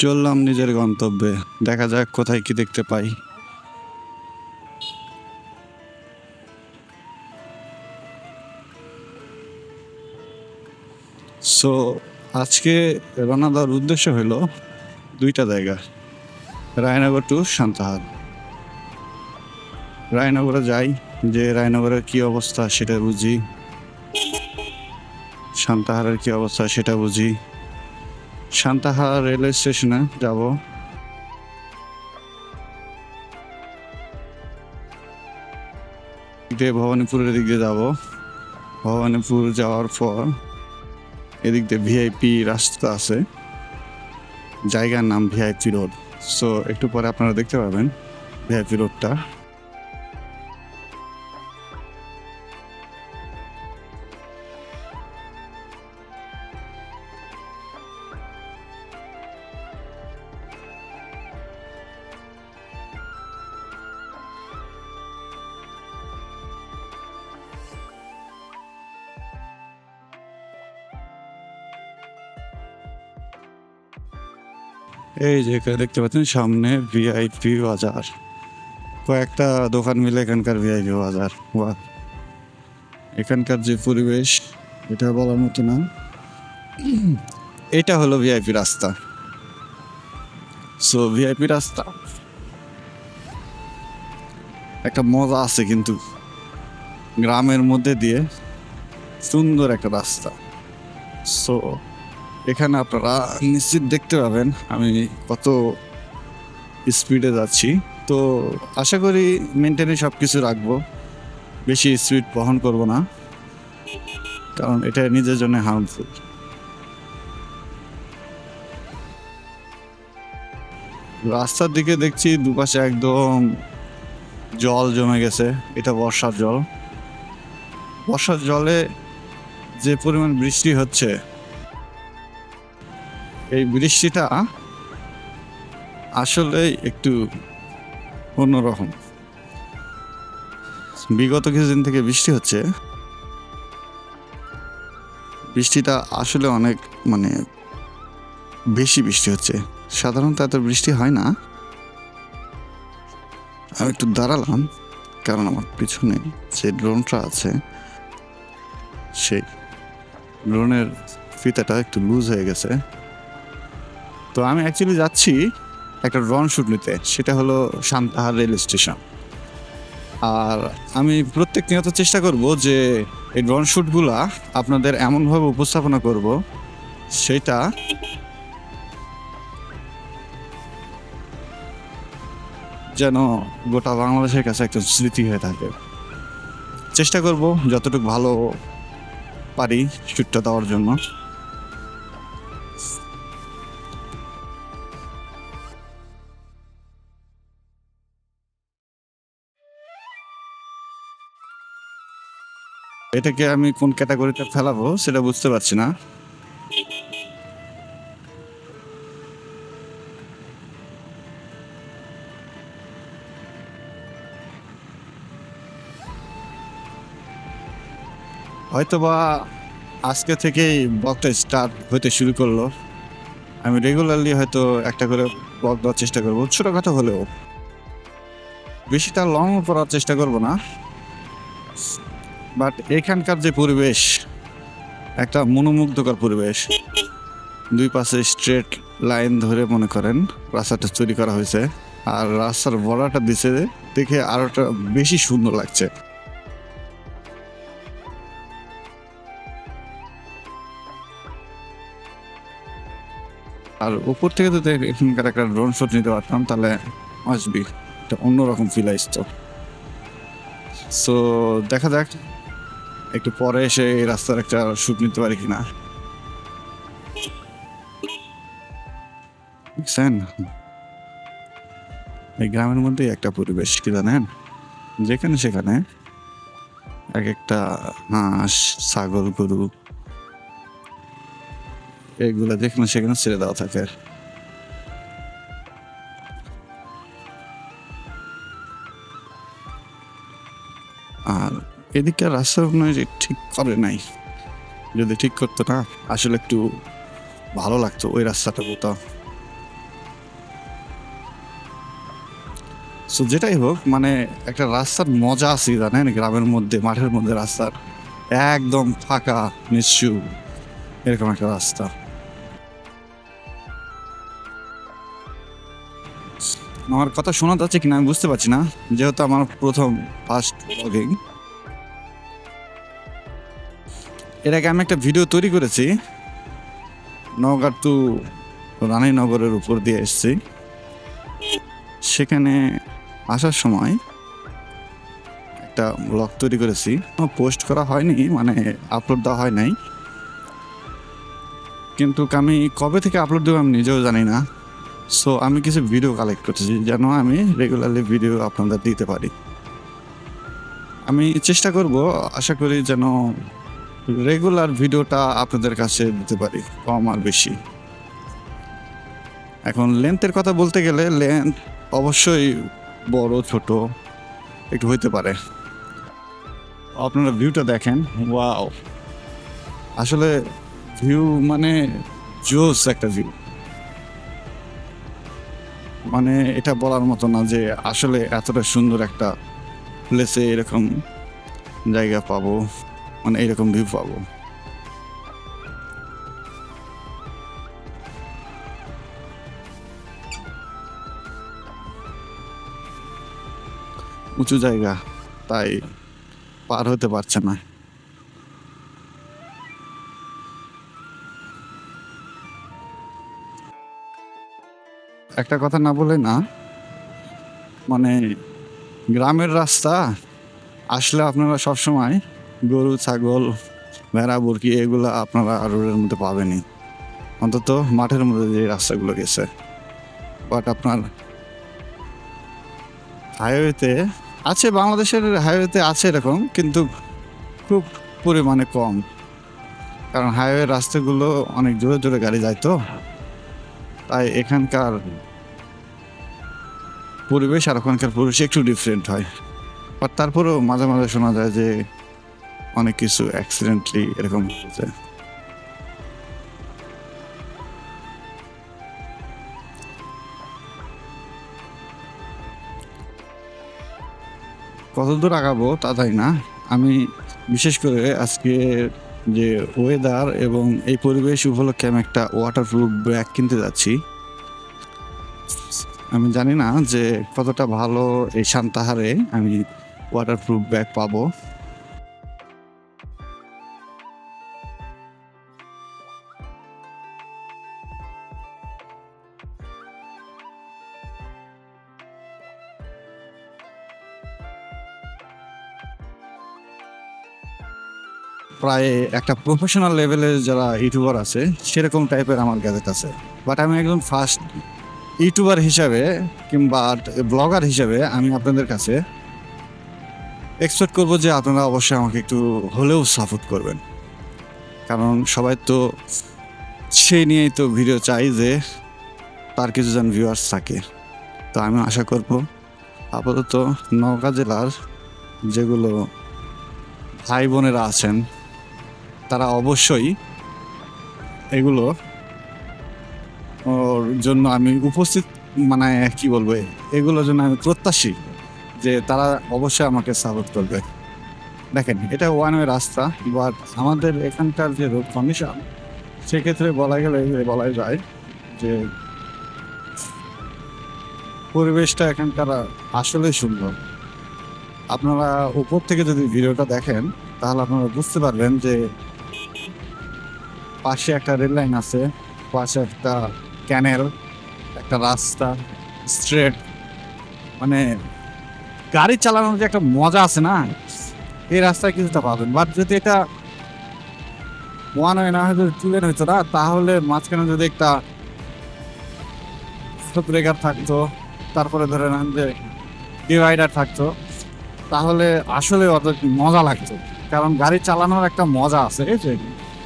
চললাম নিজের গন্তব্যে। দেখা যাক কোথায় কি দেখতে পাই। সো আজকে রওনা দেওয়ার উদ্দেশ্য হলো দুইটা জায়গা, রায়নগর টু সান্তাহার। রায়নগরে যাই, যে রায়নগরের কি অবস্থা সেটা বুঝি, সান্তাহারের কি অবস্থা সেটা বুঝি। সান্তাহার রেলওয়ে স্টেশনে যাব। দিয়ে ভবানীপুরের দিক দিয়ে যাব। ভবানীপুর যাওয়ার পর এদিক দিয়ে ভিআইপি রাস্তা আছে। জায়গার নাম ভিআইপি রোড সো একটু পরে আপনারা দেখতে পাবেন ভিআইপি রোডটা এই যে দেখতে পাচ্ছেন সামনে ভিআইপি বাজার। কয়েকটা দোকান মিলে এখানকার ভিআইপি বাজার। বাহ। এখানকার যে পরিবেশ, এটা বলার মতো না। এটা হলো ভিআইপি রাস্তা। সো ভিআইপি রাস্তা। একটা মজা আছে কিন্তু। গ্রামের মধ্যে দিয়ে সুন্দর একটা রাস্তা। সো এখানে আপনারা নিশ্চিত দেখতে পাবেন আমি কত স্পিডে যাচ্ছি। তো আশা করি মেনটেনে সব কিছু রাখব। বেশি স্পিড বহন করব না, কারণ এটা নিজের জন্য হার্মফুল রাস্তার দিকে দেখছি দুপাশে একদম জল জমে গেছে, এটা বর্ষার জল। বর্ষার জলে যে পরিমাণ বৃষ্টি হচ্ছে এই বৃষ্টিটা আসলে একটু অন্যরকম। বিগত কিছুদিন থেকে বৃষ্টি হচ্ছে। বৃষ্টিটা আসলে অনেক মানে বেশি বৃষ্টি হচ্ছে। সাধারণত এত বৃষ্টি হয় না। আমি একটু দাঁড়ালাম, কারণ আমার পিছনে যে ড্রোনটা আছে, সেই ড্রোনের ফিতাটা একটু লুজ হয়ে গেছে। তো আমি অ্যাকচুয়ালি যাচ্ছি একটা ড্রোন শ্যুট নিতে। সেটা হলো সান্তাহার রেল স্টেশন আর আমি প্রত্যেক নিয়ত চেষ্টা করব যে এই ড্রোন শ্যুটগুলা আপনাদের এমনভাবে উপস্থাপনা করব, সেটা যেন গোটা বাংলাদেশের কাছে একটা স্মৃতি হয়ে থাকে। চেষ্টা করব যতটুকু ভালো পারি শ্যুটটা দেওয়ার জন্য। এটাকে আমি কোন ক্যাটাগরিতে ফেলাবো সেটা বুঝতে পারছি না। হয়তোবা আজকে থেকেই ব্লগটা স্টার্ট হতে শুরু করল। আমি রেগুলারলি হয়তো একটা করে ব্লগ দেওয়ার চেষ্টা করব, ছোটোখাটো হলেও। বেশিটা লং করার চেষ্টা করব না। বাট এখানকার যে পরিবেশ, একটা মনোমুগ্ধকর পরিবেশ। দুই পাশে স্ট্রেট লাইন ধরে মনে করেন রাস্তাটা তৈরি করা হয়েছে। আর রাস্তার বড়াটা দিছে দেখে আরোটা বেশি সুন্দর লাগছে। আর উপর থেকে যদি এখানকার একটা ড্রোন শট নিতে পারতাম, তাহলে আসবি। একটা অন্যরকম ফিল আসতো। সো দেখা যাক একটু পরে এসে এই রাস্তার একটা শুট নিতে পারি কিনা? এই গ্রামের মধ্যেই একটা পরিবেশ, কি জানেন? যেখানে সেখানে এক একটা হাঁস, ছাগল, গরু এগুলো যেখানে সেখানে ছেড়ে দেওয়া থাকে। এদিকে রাস্তা মনে হয় ঠিক করে নাই। যদি ঠিক করতো না, আসলে একটু ভালো লাগতো ওই রাস্তাটা কোথাও। সো যেটাই হোক মানে একটা রাস্তার মজা আছে জানেন, গ্রামের মধ্যে, মাঠের মধ্যে রাস্তার। একদম ফাঁকা নিশ্চু এরকম একটা রাস্তা। আমার কথা শোনা যাচ্ছে কিনা আমি বুঝতে পারছি না, যেহেতু আমার প্রথম ফার্স্ট ব্লগিং এর আগে আমি একটা ভিডিও তৈরি করেছি। নওগাঁ টু রানীনগরের উপর দিয়ে এসেছি। সেখানে আসার সময় একটা ব্লগ তৈরি করেছি। পোস্ট করা হয়নি মানে আপলোড দেওয়া হয় নাই। কিন্তু আমি কবে থেকে আপলোড দেবো আমি নিজেও জানি না। সো আমি কিছু ভিডিও কালেক্ট করতেছি যেন আমি রেগুলারলি ভিডিও আপনাদের দিতে পারি। আমি চেষ্টা করব, আশা করি যেন রেগুলার ভিডিওটা আপনাদের কাছে দিতে পারি, কম আর বেশি। এখন লেন্থের কথা বলতে গেলে লেন্থ অবশ্যই বড়, ছোট একটু হইতে পারে। আপনারা ভিউটা দেখেন ওয়াও আসলে ভিউ মানে জোস একটা ভিউ মানে এটা বলার মতো না যে আসলে এতটা সুন্দর একটা প্লেসে এরকম জায়গা পাবো। মানে এরকম ভিউ পাবো। উঁচু জায়গা, তাই পার হতে পারছে না। একটা কথা না বলে না মানে গ্রামের রাস্তা আসলে আপনারা সবসময় গরু, ছাগল, ভেড়া বুরকি এগুলো আপনারা রোডের মধ্যে পাবেনই। অন্তত মাঠের মধ্যে যে রাস্তাগুলো গেছে। বাট আপনার হাইওয়েতে আছে, বাংলাদেশের হাইওয়েতে আছে এরকম, কিন্তু খুব পরিমাণে কম। কারণ হাইওয়ে রাস্তাগুলো অনেক জোরে জোরে গাড়ি যায় তো। তাই এখানকার পরিবেশ আর ওখানকার পরিবেশ একটু ডিফারেন্ট হয়। বাট তারপরেও মাঝে মাঝে শোনা যায় যে অনেক কিছু অ্যাক্সিডেন্টলি এরকম হয়ে হয়েছে কতদূর আগাবো তা তাই না। আমি বিশেষ করে আজকে যে ওয়েদার এবং এই পরিবেশ উপলক্ষে আমি একটা ওয়াটারপ্রুফ ব্যাগ কিনতে যাচ্ছি। আমি জানি না যে কতটা ভালো এই শান্তাহারে আমি ওয়াটারপ্রুফ ব্যাগ পাবো। প্রায় একটা প্রফেশনাল লেভেলের যারা ইউটিউবার আছে, সেরকম টাইপের আমার গ্যাজেট আছে। বাট আমি একজন ফার্স্ট ইউটিউবার হিসাবে কিংবা ব্লগার হিসাবে আমি আপনাদের কাছে এক্সপেক্ট করব যে আপনারা অবশ্যই আমাকে একটু হলেও সাপোর্ট করবেন। কারণ সবাই তো সেই নিয়েই তো ভিডিও চাই যে তার কিছু জন ভিউয়ার্স থাকে। তো আমি আশা করব আপাতত নওগাঁ জেলার যেগুলো ভাই বোনেরা আছেন তারা অবশ্যই এগুলো ওর জন্য আমি উপস্থিত মানে কি বলব, এগুলোর জন্য আমি প্রত্যাশী যে তারা অবশ্যই আমাকে সাপোর্ট করবে। দেখেন, এটা ওয়ান ওয়ে রাস্তা বাট আমাদের এখানকার যে রোড কন্ডিশন সেক্ষেত্রে বলা গেলে, বলা যায় যে পরিবেশটা এখানকার আসলেই সুন্দর। আপনারা উপর থেকে যদি ভিডিওটা দেখেন, তাহলে আপনারা বুঝতে পারবেন যে পাশে একটা রেল লাইন আছে, পাশে একটা ক্যানেল, একটা রাস্তা, স্ট্রেট। মানে গাড়ি চালানোর যে একটা মজা আছে না, এই রাস্তায় কিছুটা পাবেন। বাট যদি এটা ওয়ান ওয়ে না হয়, যদি টু লেন হইতো না, তাহলে মাঝখানে যদি একটা ব্রেকার থাকতো, তারপরে ধরে নেন যে ডিভাইডার থাকতো, তাহলে আসলে অত মজা লাগতো। কারণ গাড়ি চালানোর একটা মজা আছে, এই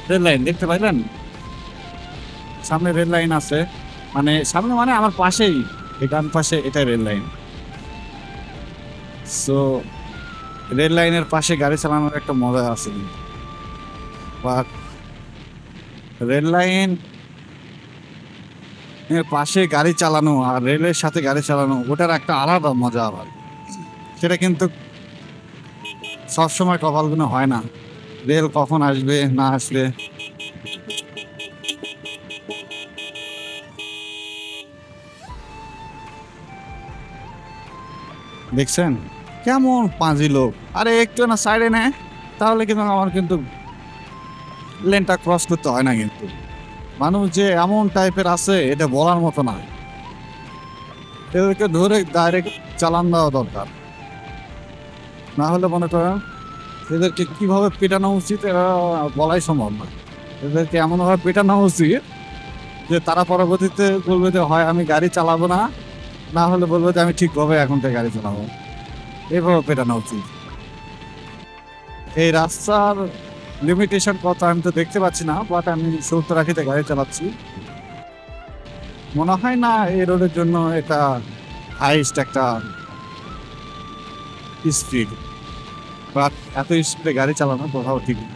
রেল লাইন দেখতে পাইলেন? সামনে রেল লাইন আছে। মানে সামনে মানে আমার পাশেই, ডান পাশে এটা রেল লাইন সো রেল লাইনের পাশে গাড়ি চালানোর একটা মজা আছে। রেল লাইন এর পাশে গাড়ি চালানো আর রেলের সাথে গাড়ি চালানো, ওটার একটা আলাদা মজা আবার। সেটা কিন্তু সবসময় কপালগুলো হয় না। রেল কখন আসবে, না আসবে? দেখছেন? কেমন পাঁজি লোক। আরে, একটু না সাইডে নেয় তাহলে কিন্তু আমার কিন্তু লেনটা ক্রস করতে হয় না কিন্তু। মানুষ যে এমন টাইপের আছে, এটা বলার মতো না। এদেরকে ধরে ডাইরেক্ট চালান দেওয়া দরকার। না হলে মনে করেন এদেরকে কীভাবে পেটানো উচিত বলাই সম্ভব না এদেরকে এমনভাবে পেটানো উচিত যে তারা পরবর্তীতে বলবে যে, হয়, আমি গাড়ি চালাবো না। না হলে বলবে যে, আমি ঠিকভাবে এখন থেকে গাড়ি চালাবো। এভাবে পেটানো উচিত। এই রাস্তার লিমিটেশন কত আমি তো দেখতে পাচ্ছি না বাট আমি সত্তর আশিতে গাড়ি চালাচ্ছি। মনে হয় না এই রোডের জন্য এটা হাইস্ট একটা স্পিড এত স্পিডে গাড়ি চালানো কোথাও ঠিক না।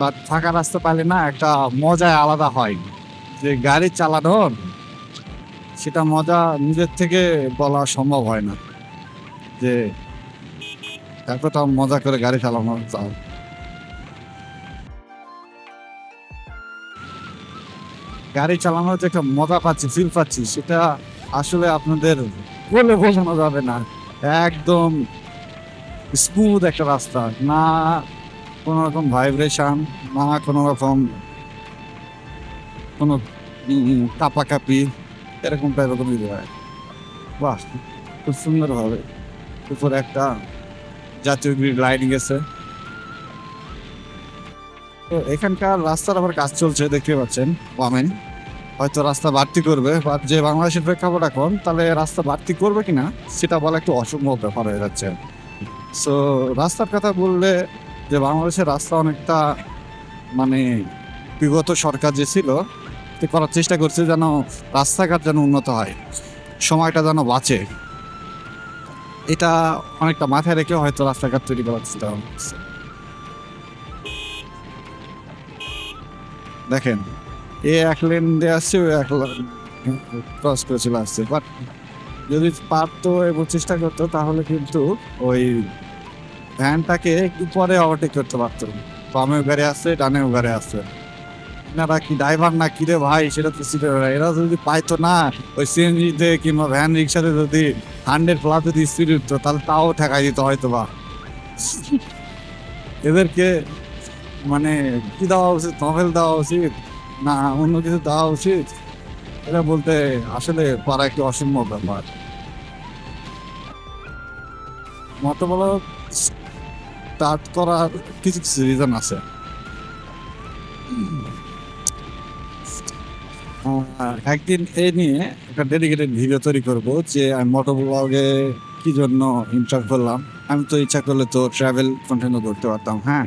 বাট ফাঁকা রাস্তা পাইলে না একটা মজা আলাদা হয়। যে গাড়ি চালানোর সেটা মজা নিজের থেকে বলা সম্ভব হয় না। যে এতটা মজা করে গাড়ি চালানো চাও গাড়ি চালানোর যে একটা মজা পাচ্ছি ফিল পাচ্ছি, সেটা আসলে আপনাদের বলে বোঝানো যাবে না। একদম স্মুথ একটা রাস্তা, না কোনো রকম ভাইব্রেশন না কোনো রকম কোনো কাপাকাপি, এরকম টাইপের কোনো কিছু হয় বাহ, খুব সুন্দরভাবে উপরে একটা জাতীয় গ্রিড লাইন গেছে তো এখানকার রাস্তার আবার কাজ চলছে, দেখতে পাচ্ছেন পামেন হয়তো রাস্তা বাড়তি করবে বা যে বাংলাদেশের প্রেক্ষাপট এখন, তাহলে রাস্তা বাড়তি করবে কিনা, সেটা বলা একটু অসম্ভব ব্যাপার হয়ে যাচ্ছে। সো রাস্তার কথা বললে যে বাংলাদেশের রাস্তা অনেকটা মানে বিগত সরকার যে ছিল করার চেষ্টা করছে যেন রাস্তাঘাট যেন উন্নত হয়, সময়টা যেন বাঁচে। এটা অনেকটা মাথায় রেখে হয়তো রাস্তাঘাট তৈরি করার চেষ্টা দেখেন, এ এক লেন দিয়ে আসছে ও এক ক্রস করে চলে আসছে বাট যদি পারতো এবং চেষ্টা করতো, তাহলে কিন্তু ওই ভ্যানটাকে একটু পরে ওভারটেক করতে পারতো। বামেও গাড়ি আসছে ডানেও গাড়ি আসছে এনারা কি ড্রাইভার না কিরে ভাই? সেটা তো না। এরা যদি পাইতো না, ওই সিএনজিতে কিংবা ভ্যান রিক্সাতে যদি হান্ড্রেড প্লাস যদি স্পিড উঠতো, তাহলে তাও ঠেকাই দিত হয়তো বা এদেরকে মানে কি দেওয়া উচিত? নভেল দেওয়া উচিত? না, অন্য কিছু দেওয়া উচিত? এটা বলতে আসলে পারা একটু অসম্ভব ব্যাপার। মতো বলো স্টার্ট করার কিছু কিছু রিজন আছে। একদিন এই নিয়ে একটা ডেডিকেটেড ভিডিও তৈরি করব যে আমি মোটো ব্লগে কি জন্য ইন্টার করলাম। আমি তো ইচ্ছা করলে তো ট্রাভেল কন্টেন্টও করতে পারতাম হ্যাঁ।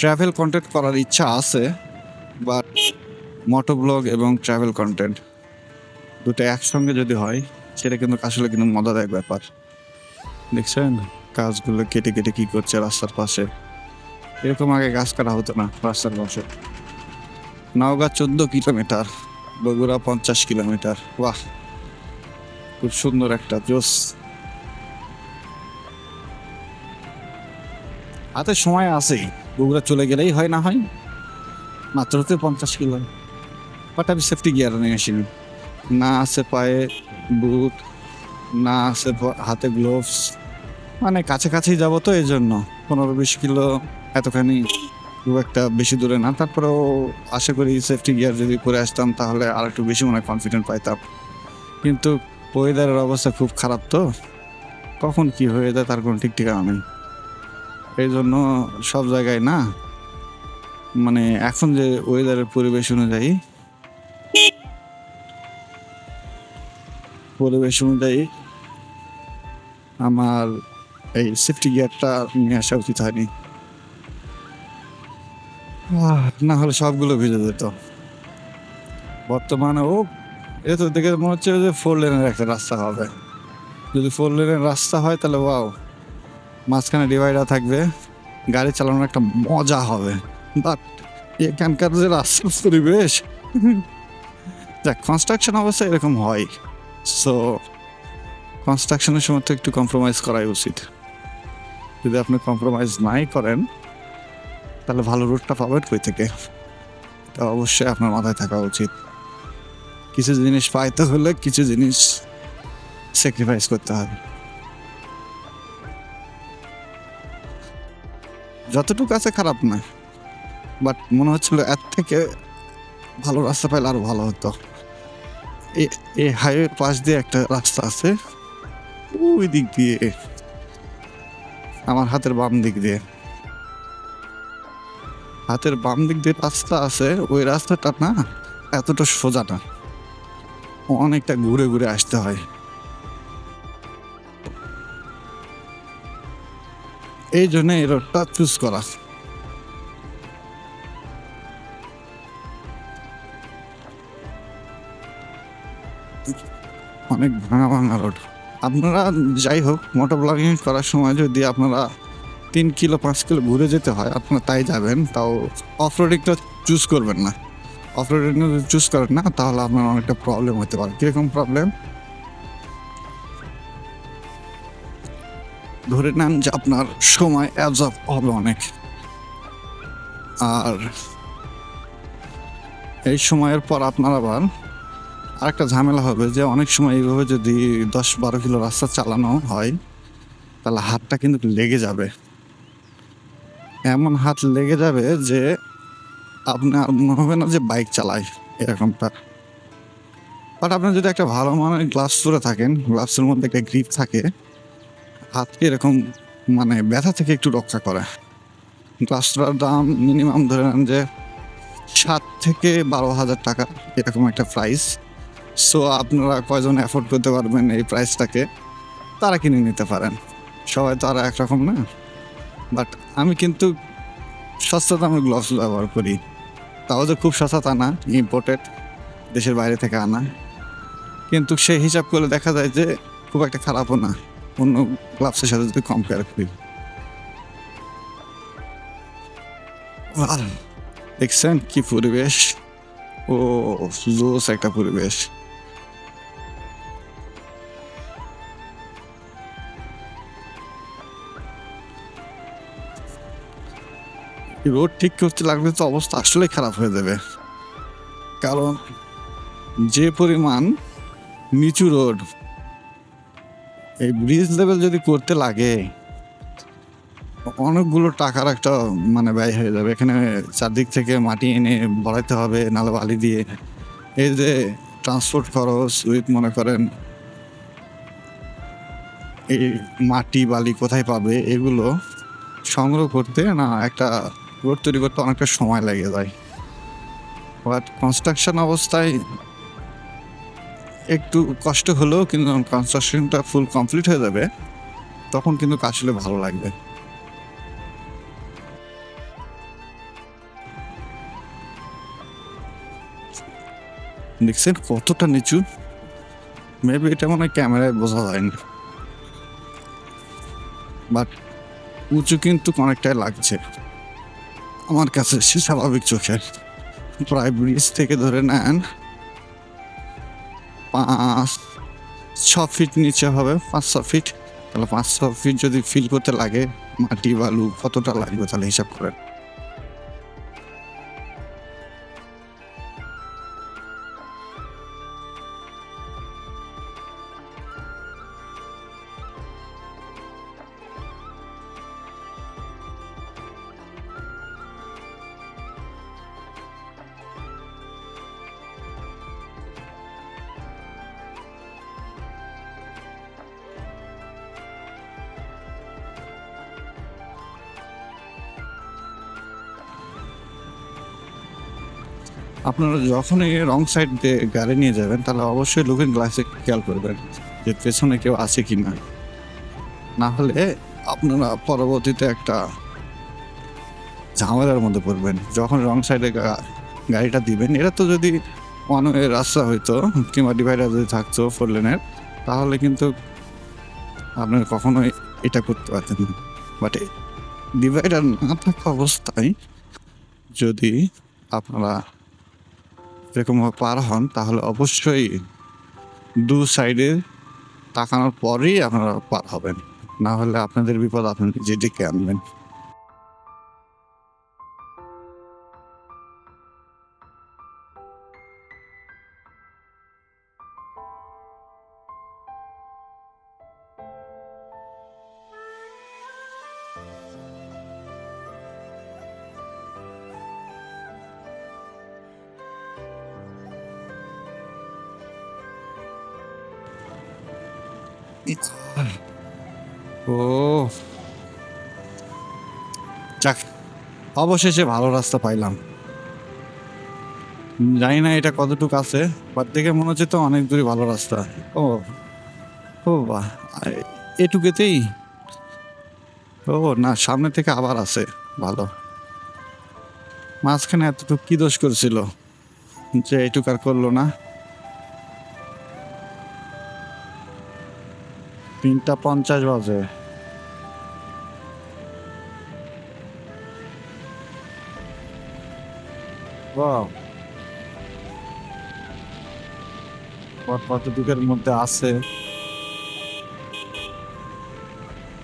ট্রাভেল কন্টেন্ট করার ইচ্ছা আছে বাট মোটো ব্লগ এবং ট্রাভেল কন্টেন্ট দুটো একসঙ্গে যদি হয়, সেটা কিন্তু আসলে কিন্তু মজাদায়ক ব্যাপার। দেখছেন? গাছগুলো কেটে কেটে কি করছে রাস্তার পাশে? এরকম আগে গাছ কাটা হতো না রাস্তার পাশে। নওগাঁ চোদ্দ কিলোমিটার, বগুড়া পঞ্চাশ কিলোমিটার। বাহ! খুব সুন্দর একটা জোস হাতে সময় আছেই বগুড়া চলে গেলেই হয় না হয়। মাত্র তো পঞ্চাশ কিলো। বাট আমি সেফটি গিয়ার নিয়ে আসিনি না আছে পায়ে বুট না আছে হাতে গ্লোভস মানে কাছাকাছি যাব তো, এই জন্য। পনেরো বিশ কিলো এতখানি খুব একটা বেশি দূরে না। তারপরেও আশা করি সেফটি গিয়ার যদি করে আসতাম, তাহলে আর একটু বেশি মনে হয় কনফিডেন্ট পাইতাম। কিন্তু ওয়েদারের অবস্থা খুব খারাপ তো। কখন কি হয়ে যায় তার কোনো ঠিক ঠিকানা নেই। এই জন্য সব জায়গায় না মানে এখন যে ওয়েদারের পরিবেশ অনুযায়ী পরিবেশ অনুযায়ী আমার এই সেফটি গিয়ারটা নিয়ে আসা উচিত হয়নি। না হলে সবগুলো ভিজে যেত। বর্তমানে, ও এটা তো দেখে মনে হচ্ছে যে ফোর লেনের একটা রাস্তা হবে। যদি ফোর লেনের রাস্তা হয়, তাহলে ওয়াও মাঝখানে ডিভাইডার থাকবে। গাড়ি চালানোর একটা মজা হবে। বাট এখানকার যে রাস্তার পরিবেশ, যাক কনস্ট্রাকশন অবশ্যই এরকম হয়। সো কনস্ট্রাকশনের সময় তো একটু কম্প্রোমাইজ করাই উচিত। যদি আপনি কম্প্রোমাইজ নাই করেন, তাহলে ভালো রুটটা পাবেন কই থেকে? তা অবশ্যই আপনার মাথায় থাকা উচিত। কিছু জিনিস পাইতে হলে কিছু জিনিস স্যাক্রিফাইস করতে হবে। যতটুকু আছে খারাপ না বাট মনে হচ্ছিল এর থেকে ভালো রাস্তা পাইলে আরও ভালো হতো। এই হাইওয়ের পাশ দিয়ে একটা রাস্তা আছে ওই দিক দিয়ে আমার হাতের বাম দিক দিয়ে। হাতের বাম দিক দিয়ে রাস্তা আছে, ওই রাস্তাটা না এতটা সোজা না। অনেকটা ঘুরে ঘুরে আসতে হয়। এই জন্য এই রোডটা চুজ করা। অনেক ভাঙা ভাঙা রোড আপনারা যাই হোক মোটর ব্লগিং করার সময় যদি আপনারা তিন কিলো, পাঁচ কিলো ঘুরে যেতে হয়, আপনারা তাই যাবেন, তাও অফ রোডিংটা চুজ করবেন না। অফ রোডিং যদি চুজ করেন না, তাহলে আপনার অনেকটা প্রবলেম হতে পারে। কীরকম প্রবলেম ধরে নেন যে আপনার সময় অ্যাবজর্ব হবে অনেক। আর এই সময়ের পর আপনার আবার আরেকটা ঝামেলা হবে যে অনেক সময় এইভাবে যদি দশ বারো কিলো রাস্তা চালানো হয়, তাহলে হাতটা কিন্তু লেগে যাবে। এমন হাত লেগে যাবে যে আপনি আর মনে হবে না যে বাইক চালায় এরকমটা। বাট আপনি যদি একটা ভালো মানের গ্লাভস পরে থাকেন, গ্লাভসের মধ্যে একটা গ্রিপ থাকে, হাতকে এরকম মানে ব্যথা থেকে একটু রক্ষা করে। গ্লাভসটার দাম মিনিমাম ধরে নেন যে সাত থেকে বারো হাজার টাকা এরকম একটা প্রাইস। সো আপনারা কয়জন অ্যাফোর্ড করতে পারবেন এই প্রাইসটাকে তারা কিনে নিতে পারেন। সবাই তো আর একরকম না। বাট আমি কিন্তু সস্তা দামে গ্লাভস ব্যবহার করি। তাও যে খুব সস্তা তা না ইম্পোর্টেড দেশের বাইরে থেকে আনা। কিন্তু সেই হিসাব করলে দেখা যায় যে খুব একটা খারাপও না। অন্য গ্লাভসের সাথে যদি কম্পেয়ার করি। দেখছেন কি পরিবেশ? ও, জোস একটা পরিবেশ। রোড ঠিক করতে লাগলে তো অবস্থা আসলে খারাপ হয়ে যাবে। কারণ যে পরিমাণ নিচু রোড, এই ব্রিজ লেভেল যদি করতে লাগে, অনেকগুলো টাকার একটা মানে ব্যয় হয়ে যাবে। এখানে চারদিক থেকে মাটি এনে বড়াইতে হবে নালে বালি দিয়ে। এই যে ট্রান্সপোর্ট খরচ উইথ মনে করেন, এই মাটি, বালি কোথায় পাবে, এগুলো সংগ্রহ করতে না একটা রোড তৈরি করতে অনেকটা সময় লেগে যায়। বাট কনস্ট্রাকশন অবস্থায় একটু কষ্ট হলেও কিন্তু কনস্ট্রাকশনটা ফুল কমপ্লিট হয়ে যাবে, তখন কিন্তু আসলে ভালো লাগবে। দেখছেন কতটা নিচু? মেবি এটা মনে হয় ক্যামেরায় বোঝা যায়নি। বাট উঁচু কিন্তু অনেকটাই লাগছে। আমার কাছে সে স্বাভাবিক চোখের প্রায় ব্রিজ থেকে ধরে নেন, পাঁচ, ছ ফিট নিচে হবে, পাঁচ, ছ ফিট তাহলে পাঁচ, ছ ফিট যদি ফিল করতে লাগে, মাটি বালু কতটা লাগবে তাহলে হিসাব করেন। আপনারা যখনই রং সাইড দিয়ে গাড়ি নিয়ে যাবেন, তাহলে অবশ্যই লুকিং গ্লাসে খেয়াল করবেন যে পেছনে কেউ আছে কি না না হলে আপনারা পরবর্তীতে একটা ঝামেলার মধ্যে পড়বেন। যখন রং সাইডে গাড়িটা দিবেন, এটা তো যদি ওয়ান ওয়ে রাস্তা হইতো, কিংবা ডিভাইডার যদি থাকতো ফোর লেনের তাহলে কিন্তু আপনারা কখনোই এটা করতে পারতেন না। বাট ডিভাইডার না থাকা অবস্থায় যদি আপনারা এরকম পার হন, তাহলে অবশ্যই দু সাইডে তাকানোর পরেই আপনারা পার হবেন। না হলে আপনাদের বিপদ আপনি নিজে আনবেন। অবশেষে ভালো রাস্তা পাইলাম। জানি না এটা কতটুকু আছে বাট দেখে মনে হচ্ছে তো অনেক দূরে ভালো রাস্তা। ও ও আরে, এটুকুতেই? ও না সামনে থেকে আবার আছে ভালো। মাঝখানে এতটুকু কি দোষ করেছিল? যে এটুক আর করল না। তিনটা পঞ্চাশ বাজে। Wow. কত কত মধ্যে আছে।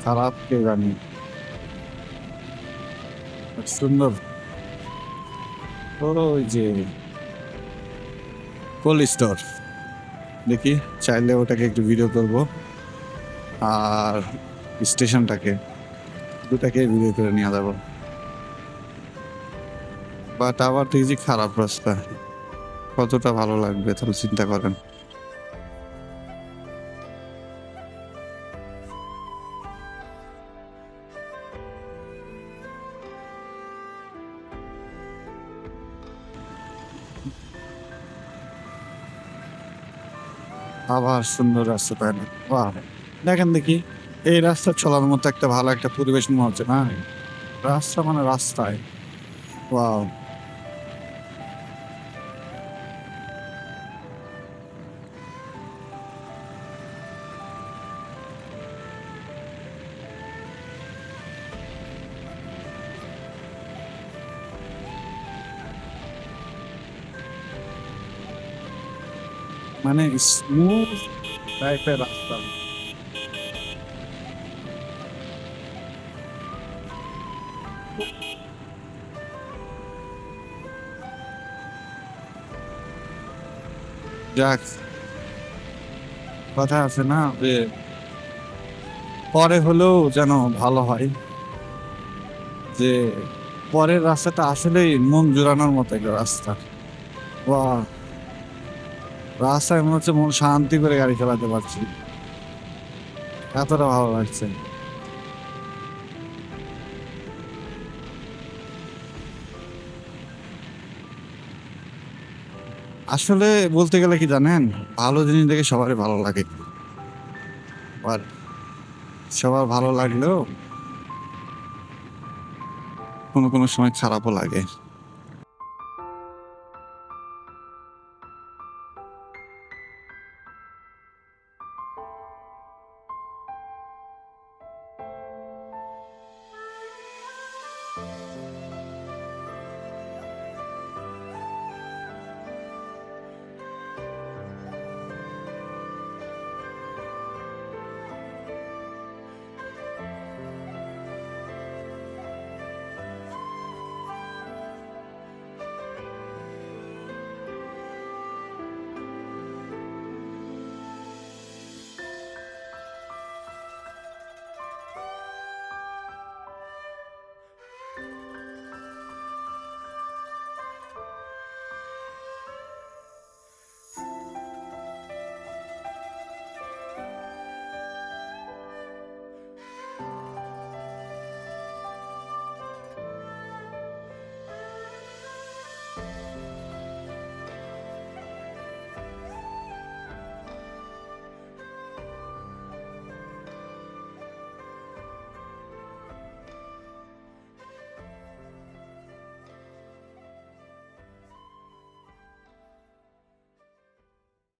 খারাপ কে জানি। সুন্দর। ওই যে কোল্ড স্টোর। দেখি, চাইলে ওটাকে একটু ভিডিও করব। আর স্টেশনটাকে, দুটাকে ভিডিও করে নিয়ে যাব। বাট আবার দেখছি খারাপ রাস্তা। কতটা ভালো লাগবে, তাহলে চিন্তা করেন। আবার সুন্দর রাস্তা, তাই না? বাহ! দেখেন দেখি, এই রাস্তা চলার মতো একটা ভালো একটা পরিবেশ মনে হচ্ছে, না? রাস্তা মানে রাস্তায়। ওয়াও মানে স্মুথ টাইপের রাস্তা। যাক, কথা আছে না যে পরে হলেও যেন ভালো হয়। যে পরের রাস্তাটা আসলেই মন জোড়ানোর মতো একটা রাস্তা। বাহ রাস্তায় মনে হচ্ছে মন শান্তি করে গাড়ি চালাতে পারছি। এতটা ভালো লাগছে। আসলে বলতে গেলে কি জানেন? ভালো জিনিস দেখে সবারই ভালো লাগে। আর সবার ভালো লাগলেও কোনো কোনো সময় খারাপও লাগে।